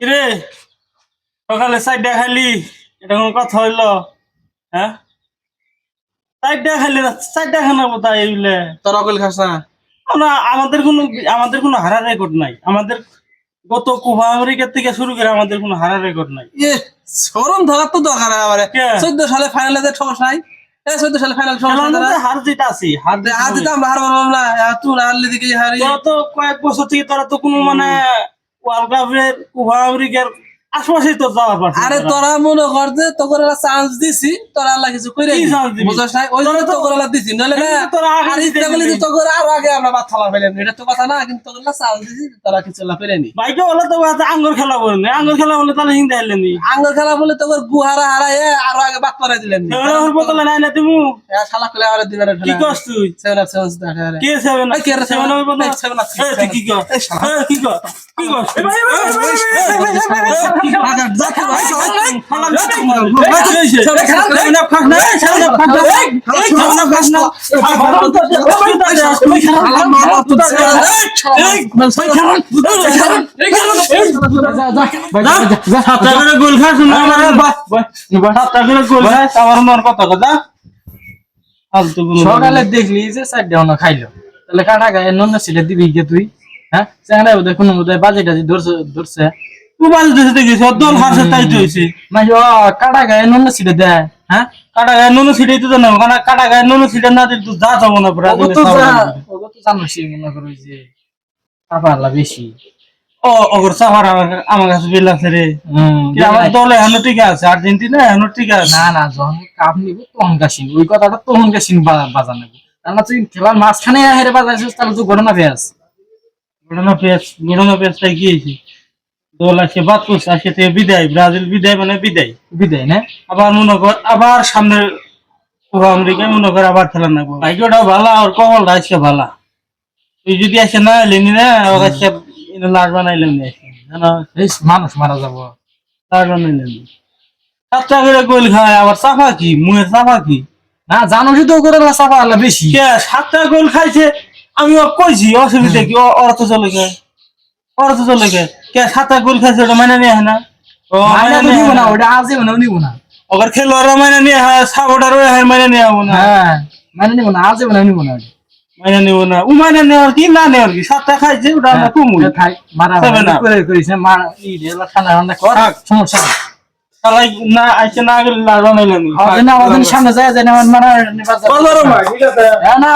রে সকালে চারটা খালি এটা কথা হইল হ্যাঁ চারটা খালি না খানা কোথায় এইগুলো তোর অকল খাস না আমাদের কোনো আমাদের কোনো হারা রেকর্ড নাই আমাদের গত কোপা আমেরিকার থেকে শুরু করে আমাদের কোনো হারা রেকর্ড নাই ইয়ে সরম ধরার তো দরকার আমারে? চোদ্দ সালে ফাইনালে ঠকস নাই চোদ্দ সালে ফাইনাল ঠকস খেলার নাই হার হার জিত আমরা হার মারলাম না তুই হারলি দিকে হারি তো কয়েক বছর থেকে তারা তো কোনো মানে ওয়ার্ল্ড কাপের কোপা আমেরিকার আশপাশেই তো যাওয়ার পারছিস আরে তোরা। তোরা মনে কর যে তোকে চান্স দিছি তোরা আল্লাহ কিছু করে কি? বুঝছ নাই ওই জন্য তোকে আল্লাহ দিছি না তোরা আগে আর দিতে ইচ্ছা করলে দিবি। তোকে আরও আগে আমরা বাদ ফালা ফেলেন এটা তো কথা না কিন্তু তোকে চান্স দিছি তোরা কিছু পেলেনি বাইকে বলে তো কথা আঙ্গুর খেলা বলে না আঙ্গুর খেলা বলে তাহলে হিন্দে হারলেনি আঙ্গুর খেলা বলে তোকে গুহারা হারায় আরও আগে বাদ পারাই দিলেন বদলে নাই না তুমি শালা খেলে আমার দিনের কি করছ তুই সেভেন আপ সেভেন দেখা কে সেভেন কে সেভেন? বদলে এই seven up, এই তুই কি কর এই শালা। এই কি কর কি কর না না না না সকালে দেখলি যে চারটে অন্য খাইলো। তাহলে কাটা গায়ে নন্য ছিলে দিবি গিয়ে তুই হ্যাঁ? সেখানে বোধহয় কোনো বোধহয় বাজে টাজি ধরছে ধরছে। তুই দেশে দেখিস দল হারছে তাই তো হয়েছে। মানে কাটা গায়ে দেয় হ্যাঁ? কাটা গায়ে নুনু ছিটাই তো জানো কারণ কাটা গায়ে নুনু ছিটা না দিলে যা যাব না পুরা ওগো তো যা- ওগো মনে করো যে কাপারলা বেশি। ও অগর সাফার আমার আমার কাছে বিল আছে রে। আমার দলে এখনও টিকা আছে আর্জেন্টিনা এখনও টিকা আছে। না না যখন কাপ নিব তখন কাশিন ওই কথাটা তখন কাশিন বাজা নেব। তার না তুই খেলার মাঝখানে হেরে বাজাইছিস তাহলে তো ঘটনা পেয়ে আছে ঘটনা পেঁয়াজ ঘটনা পেঁয়াজটাই গিয়েছি দল আসে বাদ আসে থেকে বিদায় ব্রাজিল বিদায় মানে বিদায়। বিদায় না? আবার মনে কর আবার সামনে আমেরিকায় মনে কর আবার খেলা নাকবো ভাগ্যটা ভালো আর কমলটা আজকে ভালো। তুই যদি আসে না এলেনি না ওর আজকে লাশ বানাইলেন না জানো মানুষ মারা যাব। লাশ বানাইলেন সাতটা করে গোল খায় আবার চাপা কি? মুহে চাপা কি? না তো করে চাপা আল্লাহ বেশি। সাতটা গোল খাইছে আমি কইছি অসুবিধা কি? ওরা তো চলে গে ওরা তো চলে গে কে সাতটা গোল খাইছে ওটা মানে নিয়ে হয় না। ও মানে নিব হয় না ওটা আজই মানে নিব না। ওদের খেলোয়াড়রা মানে নিয়ে হয় সাপোর্টার হয় মানে নিয়ে হব না। হ্যাঁ মানে নিব না আজই মানে নিব না। মানে নিব না। ও মানে নেওয়ার কি না নেওয়ার কি? সাতটা খাইছে ওটা আমরা কুমুল ওটা থাক মারা. করে না মার ই ঢেলা ঠান্ডা ঠান্ডা কর। সমস্যা তালাই না আইছে না গেলে লাশ বানাইলেন আমাদের না আমাদের সামনে যায় যায় না আমার মারা নিবা বলো রে ভাই ঠিক আছে। হ্যাঁ না